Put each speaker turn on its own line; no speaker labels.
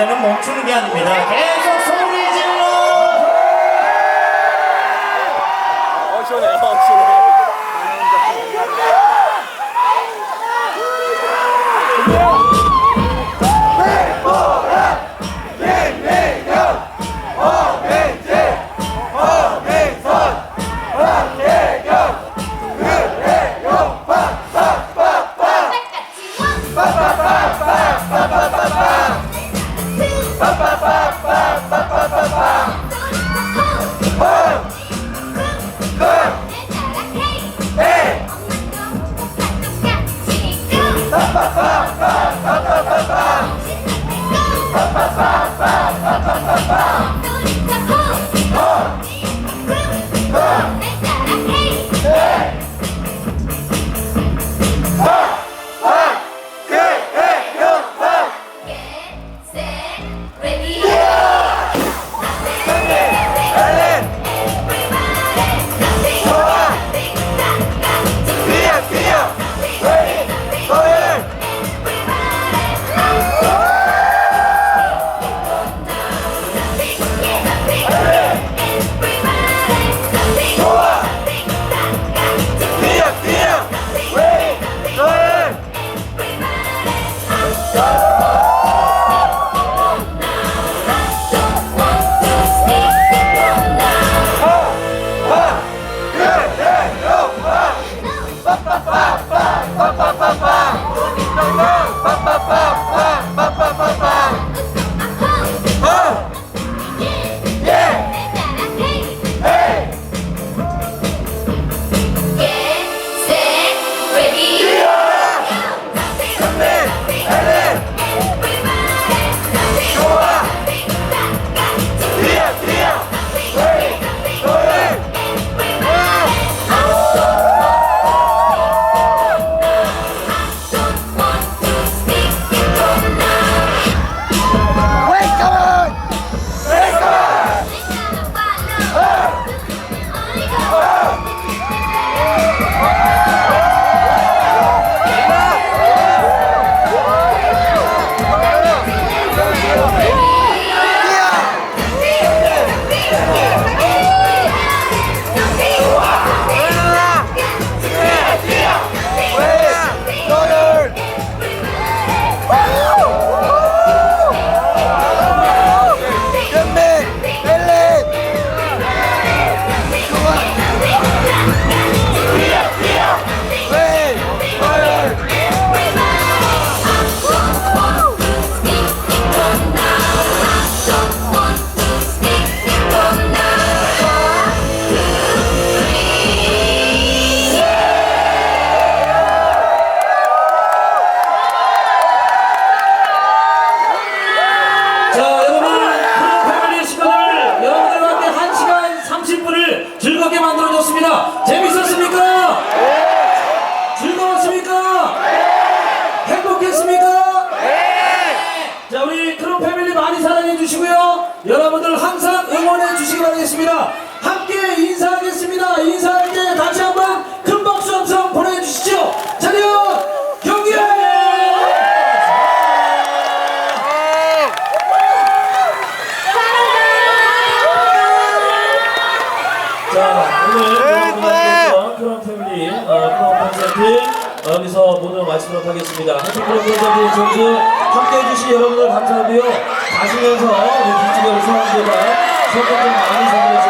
때는 멈추는 게 아닙니다. 계속 Go! 바라겠습니다. 함께 인사하겠습니다. 인사할 때 다시 한번 큰 박수 함성 보내주시죠. 차렷 경기! 자, 오늘 여러분들과 크론 패밀리 어, 크론 콘서트 어, 여기서 모두 마치도록 하겠습니다. 해피 크론 콘서트 전주 함께 해 주신 여러분들 감사하고요. 가시면서 우리 뒤쪽에 우리 そこでも愛され